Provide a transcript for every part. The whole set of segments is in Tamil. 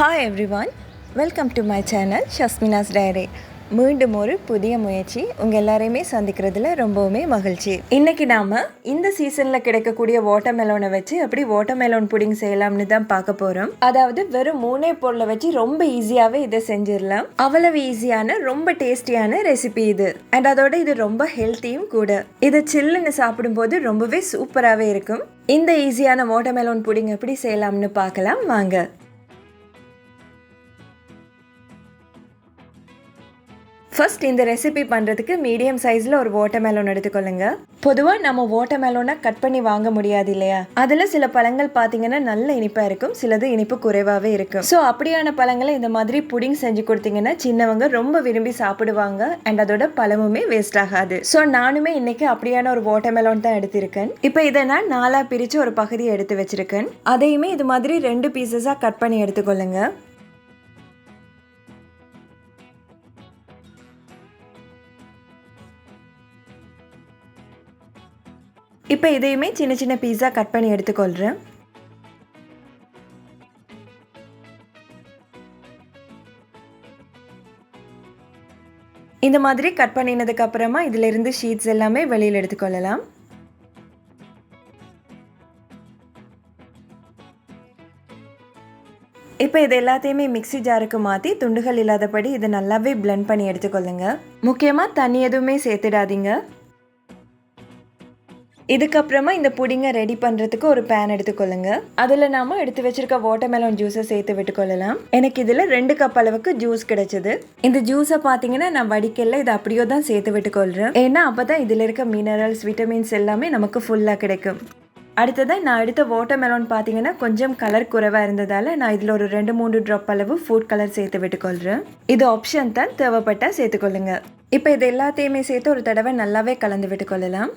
Hi everyone welcome to my channel ஷஸ்மினாஸ் diary மீண்டும் ஒரு புதிய முயற்சி உங்கள் எல்லாரையுமே சந்திக்கிறதுல ரொம்பவுமே மகிழ்ச்சி. இன்றைக்கி நாம் இந்த சீசனில் கிடைக்கக்கூடிய வாட்டர்மெலோனை வச்சு எப்படி வாட்டர்மெலோன் புடிங் செய்யலாம்னு தான் பார்க்க போகிறோம் அதாவது வெறும் மூணே பொருளை வச்சு ரொம்ப ஈஸியாகவே இதை செஞ்சிடலாம். அவ்வளவு ஈஸியான ரொம்ப டேஸ்டியான ரெசிபி இது. அண்ட் அதோட இது ரொம்ப ஹெல்த்தியும் கூட. இது சில்லுன்னு சாப்பிடும்போது ரொம்பவே சூப்பராகவே இருக்கும். இந்த ஈஸியான வாட்டர்மெலோன் புடிங் எப்படி செய்யலாம்னு பார்க்கலாம் வாங்க. ஃபர்ஸ்ட் இந்த ரெசிபி பண்ணுறதுக்கு மீடியம் சைஸில் ஒரு வாட்டர்மெலன் எடுத்துக்கொள்ளுங்க. பொதுவாக நம்ம வாட்டர்மெலோனை கட் பண்ணி வாங்க முடியாது இல்லையா? அதில் சில பழங்கள் பார்த்தீங்கன்னா நல்ல இனிப்பாக இருக்கும் சிலது இனிப்பு குறைவாகவே இருக்கும். ஸோ அப்படியான பழங்களை இந்த மாதிரி புடிங் செஞ்சு கொடுத்தீங்கன்னா சின்னவங்க ரொம்ப விரும்பி சாப்பிடுவாங்க அண்ட் அதோட பழமுமே வேஸ்ட் ஆகாது. ஸோ நானுமே இன்னைக்கு அப்படியான ஒரு வாட்டர்மெலன் தான் எடுத்திருக்கேன். இப்போ இதை நான் நாலாக பிரித்து ஒரு பகுதியை எடுத்து வச்சிருக்கேன். அதையுமே இது மாதிரி ரெண்டு பீசஸாக கட் பண்ணி எடுத்துக்கொள்ளுங்க. இப்போ இதையுமே சின்ன சின்ன பீஸாக கட் பண்ணி எடுத்துக்கொள்கிறேன் இந்த மாதிரி கட் பண்ணினதுக்கு அப்புறமா ஷீட்ஸ் எல்லாமே வெளியில் எடுத்துக்கொள்ளலாம். இப்போ இது எல்லாத்தையுமே மிக்சி ஜாருக்கு மாற்றி துண்டுகள் இல்லாதபடி இதை நல்லாவே பிளெண்ட் பண்ணி எடுத்துக்கொள்ளுங்க. முக்கியமாக தண்ணி எதுவுமே சேர்த்துடாதீங்க. இதுக்கப்புறமா இந்த புடிங்கை ரெடி பண்ணுறதுக்கு ஒரு பேன் எடுத்துக்கொள்ளுங்க. அதில் நாம எடுத்து வச்சிருக்க வாட்டர்மெலன் ஜூஸை சேர்த்து விட்டுக்கொள்ளலாம். எனக்கு இதில் ரெண்டு கப் அளவுக்கு ஜூஸ் கிடைச்சது. இந்த ஜூஸை பார்த்தீங்கன்னா நான் வடிக்கல இதை அப்படியோ தான் சேர்த்து விட்டுக்கொள்கிறேன் ஏன்னா அப்போ தான் இதில் இருக்க மினரல்ஸ் விட்டமின்ஸ் எல்லாமே நமக்கு ஃபுல்லாக கிடைக்கும். அடுத்ததாக நான் எடுத்த வாட்டர்மெலன் பார்த்தீங்கன்னா கொஞ்சம் கலர் குறைவாக இருந்ததால் நான் இதில் ஒரு ரெண்டு மூணு ட்ராப் அளவு ஃபுட் கலர் சேர்த்து விட்டுக்கொள்கிறேன் இது ஆப்ஷன் தான் தேவைப்பட்டால் சேர்த்துக்கொள்ளுங்க. இப்போ இது எல்லாத்தையுமே சேர்த்து ஒரு தடவை நல்லாவே கலந்து விட்டுக்கொள்ளலாம்.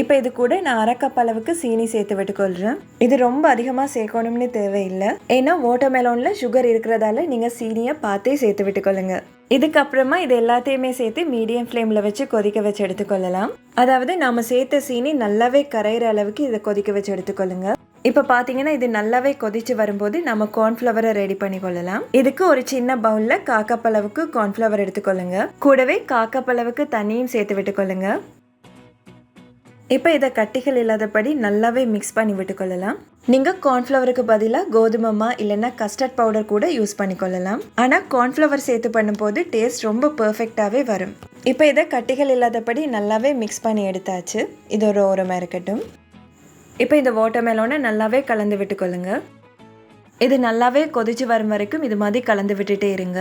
இப்போ இது கூட நான் அரைக்கப் அளவுக்கு சீனி சேர்த்து விட்டுக்கொள்கிறேன் இது ரொம்ப அதிகமாக சேர்க்கணும்னு தேவையில்லை. ஏன்னா வாட்டர்மெலோனில் சுகர் இருக்கிறதால நீங்கள் சீனியை பார்த்தே சேர்த்து விட்டுக்கொள்ளுங்க. இதுக்கப்புறமா இது எல்லாத்தையுமே சேர்த்து மீடியம் ஃப்ளேமில் வச்சு கொதிக்க வச்சு எடுத்துக்கொள்ளலாம். அதாவது நாம் சேர்த்த சீனி நல்லாவே கரையிற அளவுக்கு இதை கொதிக்க வச்சு எடுத்துக்கொள்ளுங்க. இப்போ பார்த்தீங்கன்னா இது நல்லாவே கொதிச்சு வரும்போது நம்ம கார்ன்ஃப்ளவரை ரெடி பண்ணி கொள்ளலாம் இதுக்கு ஒரு சின்ன பவுலில் காக்கப்பளவுக்கு கார்ன்ஃப்ளவர் எடுத்துக்கொள்ளுங்க. கூடவே காக்கப்பளவுக்கு தண்ணியும் சேர்த்து விட்டுக்கொள்ளுங்க. இப்போ இதை கட்டிகள் இல்லாதபடி நல்லாவே மிக்ஸ் பண்ணி விட்டுக்கொள்ளலாம். நீங்கள் கார்ன்ஃப்ளவருக்கு பதிலாக கோதுமமா இல்லைன்னா கஸ்டர்ட் பவுடர் கூட யூஸ் பண்ணிக்கொள்ளலாம். ஆனால் கார்ன்ஃப்ளவர் சேர்த்து பண்ணும்போது டேஸ்ட் ரொம்ப பர்ஃபெக்டாகவே வரும். இப்போ இதை கட்டிகள் இல்லாதபடி நல்லாவே மிக்ஸ் பண்ணி எடுத்தாச்சு. இது ஒரு ஓரமாக இருக்கட்டும். இப்போ இந்த வாட்டர்மெலோனை நல்லாவே கலந்து விட்டுக்கொள்ளுங்க. இது நல்லாவே கொதிச்சு வரும் வரைக்கும் இது மாதிரி கலந்து விட்டுட்டே இருங்க.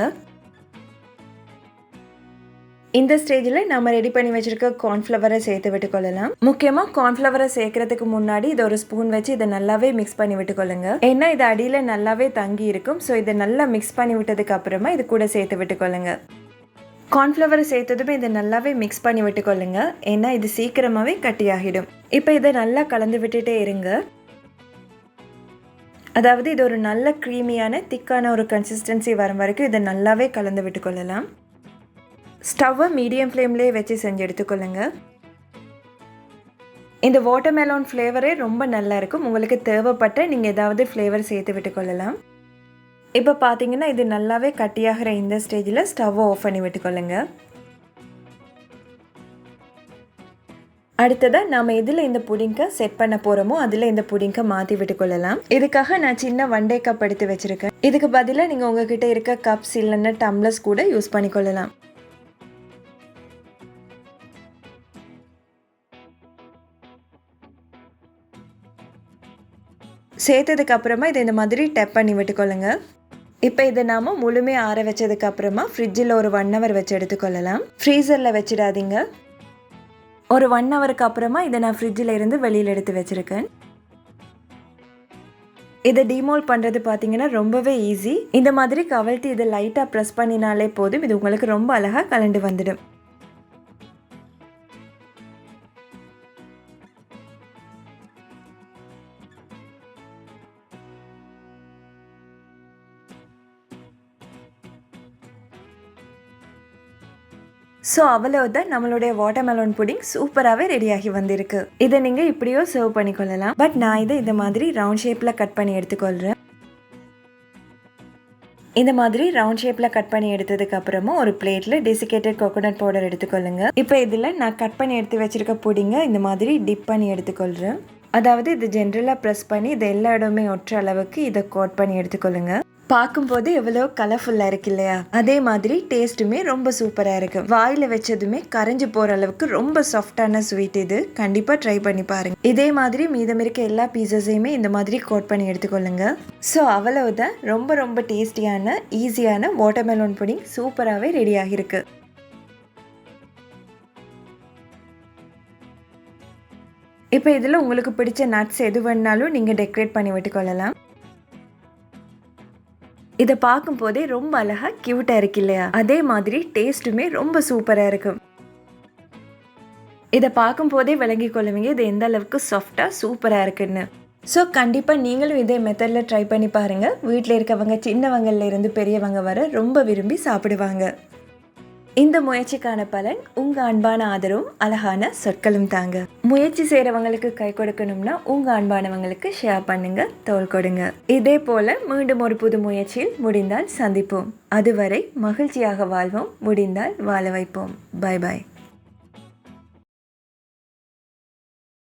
இந்த ஸ்டேஜில் நம்ம ரெடி பண்ணி வச்சிருக்க கார்ன்ஃப்ளவரை சேர்த்து விட்டுக்கொள்ளலாம். முக்கியமாக கார்ன்ஃப்ளவரை சேர்க்கறதுக்கு முன்னாடி இதை ஒரு ஸ்பூன் வச்சு இதை நல்லாவே மிக்ஸ் பண்ணி விட்டுக்கொள்ளுங்க. ஏன்னா இது அடியில் நல்லாவே தங்கி இருக்கும். ஸோ இதை நல்லா மிக்ஸ் பண்ணி விட்டதுக்கு அப்புறமா இது கூட சேர்த்து விட்டுக்கொள்ளுங்க. கார்ன்ஃப்ளவரை சேர்த்ததுமே இதை நல்லாவே மிக்ஸ் பண்ணி விட்டுக்கொள்ளுங்க. ஏன்னா இது சீக்கிரமாகவே கட்டியாகிடும். இப்போ இதை நல்லா கலந்து விட்டுட்டே இருங்க. அதாவது இது ஒரு நல்ல க்ரீமியான திக்கான ஒரு கன்சிஸ்டன்சி வரும் வரைக்கும் இதை நல்லாவே கலந்து விட்டுக்கொள்ளலாம். ஸ்டவ்வை மீடியம் ஃப்ளேம்லேயே வச்சு செஞ்சு எடுத்துக்கொள்ளுங்க. இந்த வாட்டர்மெலோன் ஃப்ளேவரே ரொம்ப நல்லா இருக்கும். உங்களுக்கு தேவைப்பட்ட நீங்கள் ஏதாவது ஃப்ளேவர் சேர்த்து விட்டுக்கொள்ளலாம். இப்போ பார்த்தீங்கன்னா இது நல்லாவே கட்டியாகிற இந்த ஸ்டேஜில் ஸ்டவ்வை ஆஃப் பண்ணி விட்டுக்கொள்ளுங்க. அடுத்ததாக நாம் எதில் இந்த புடிங்கை செட் பண்ண போகிறோமோ அதில் இந்த புடிங்கை மாற்றி விட்டுக்கொள்ளலாம். இதுக்காக நான் சின்ன வண்டே கப் எடுத்து வச்சுருக்கேன். இதுக்கு பதிலாக நீங்கள் உங்ககிட்ட இருக்க கப்ஸ் இல்லைன்னா டம்ளர்ஸ் கூட யூஸ் பண்ணிக்கொள்ளலாம். சேர்த்ததுக்கு அப்புறமா இதை இந்த மாதிரி டெப் பண்ணி விட்டுக்கொள்ளுங்க. இப்போ இதை நாம் முழுமையாக ஆற வச்சதுக்கு அப்புறமா ஃப்ரிட்ஜில் ஒரு ஒன் ஹவர் வச்சு எடுத்துக்கொள்ளலாம். ஃப்ரீசரில் வச்சிடாதீங்க. ஒரு ஒன் ஹவருக்கு அப்புறமா இதை நான் ஃப்ரிட்ஜில் இருந்து வெளியில் எடுத்து வச்சுருக்கேன். இதை டிமோல் பண்ணுறது பார்த்தீங்கன்னா ரொம்பவே ஈஸி இந்த மாதிரி கவழ்த்தி இதை லைட்டாக ப்ரெஸ் பண்ணினாலே போதும். இது உங்களுக்கு ரொம்ப அழகாக கலண்டு வந்துடும். ஸோ அவ்வளவுதான் நம்மளுடைய வாட்டர்மெலன் புடிங் சூப்பராகவே ரெடியாகி வந்திருக்கு. இதை நீங்கள் இப்படியோ சர்வ் பண்ணிக்கொள்ளலாம். பட் நான் இதை இந்த மாதிரி ரவுண்ட் ஷேப்பில் கட் பண்ணி எடுத்துக்கொள்கிறேன் இந்த மாதிரி ரவுண்ட் ஷேப்பில் கட் பண்ணி எடுத்ததுக்கு அப்புறமா ஒரு பிளேட்டில் டெசிகேட்டட் கோகோனட் பவுடர் எடுத்துக்கொள்ளுங்க. இப்போ இதில் நான் கட் பண்ணி எடுத்து வச்சிருக்க புடிங்க இந்த மாதிரி டிப் பண்ணி எடுத்துக்கொள்கிறேன் அதாவது இது ஜென்ரலாக ப்ரெஸ் பண்ணி இது எல்லா இடமே ஒற்ற அளவுக்கு இதை கோட் பண்ணி எடுத்துக்கொள்ளுங்க. பார்க்கும்போது எவ்வளோ கலர்ஃபுல்லாக இருக்கு இல்லையா? அதே மாதிரி டேஸ்ட்டுமே ரொம்ப சூப்பராக இருக்கு. வாயில் வச்சதுமே கரைஞ்சு போகிற அளவுக்கு ரொம்ப சாஃப்டான ஸ்வீட் இது. கண்டிப்பாக ட்ரை பண்ணி பாருங்க. இதே மாதிரி மீதம் இருக்க எல்லா பீஸஸையுமே இந்த மாதிரி கோட் பண்ணி எடுத்துக்கொள்ளுங்க. ஸோ அவ்வளவுதான். ரொம்ப ரொம்ப டேஸ்டியான ஈஸியான வாட்டர்மெலோன் புடிங் சூப்பராகவே ரெடி ஆகியிருக்கு இப்போ இதில் உங்களுக்கு பிடிச்ச நட்ஸ் எது வேணாலும் நீங்கள் டெக்கரேட் பண்ணி விட்டுக்கொள்ளலாம். இதை பார்க்கும்போதே ரொம்ப அழகா கியூட்டாக இருக்கு இல்லையா? அதே மாதிரி டேஸ்ட்டுமே ரொம்ப சூப்பராக இருக்கும் இதை பார்க்கும்போதே விளங்கி கொள்ளுவீங்க இது எந்த அளவுக்கு சாஃப்டாக சூப்பராக இருக்குன்னு. ஸோ கண்டிப்பாக நீங்களும் இதே மெத்தடில் ட்ரை பண்ணி பாருங்கள் வீட்டில் இருக்கவங்க சின்னவங்கள்ல இருந்து பெரியவங்க வர ரொம்ப விரும்பி சாப்பிடுவாங்க. இந்த முயற்சிக்கான பலன் உங்க அன்பான ஆதரவும் அழகான சொற்களும் தாங்க. முயற்சி செய்யறவங்களுக்கு கை கொடுக்கணும்னா உங்க அன்பானவங்களுக்கு ஷேர் பண்ணுங்க தோல் கொடுங்க. இதே போல மீண்டும் ஒரு புது முயற்சியில் முடிந்தால் சந்திப்போம். அதுவரை மகிழ்ச்சியாக வாழ்வோம் முடிந்தால் வாழ வைப்போம். Bye bye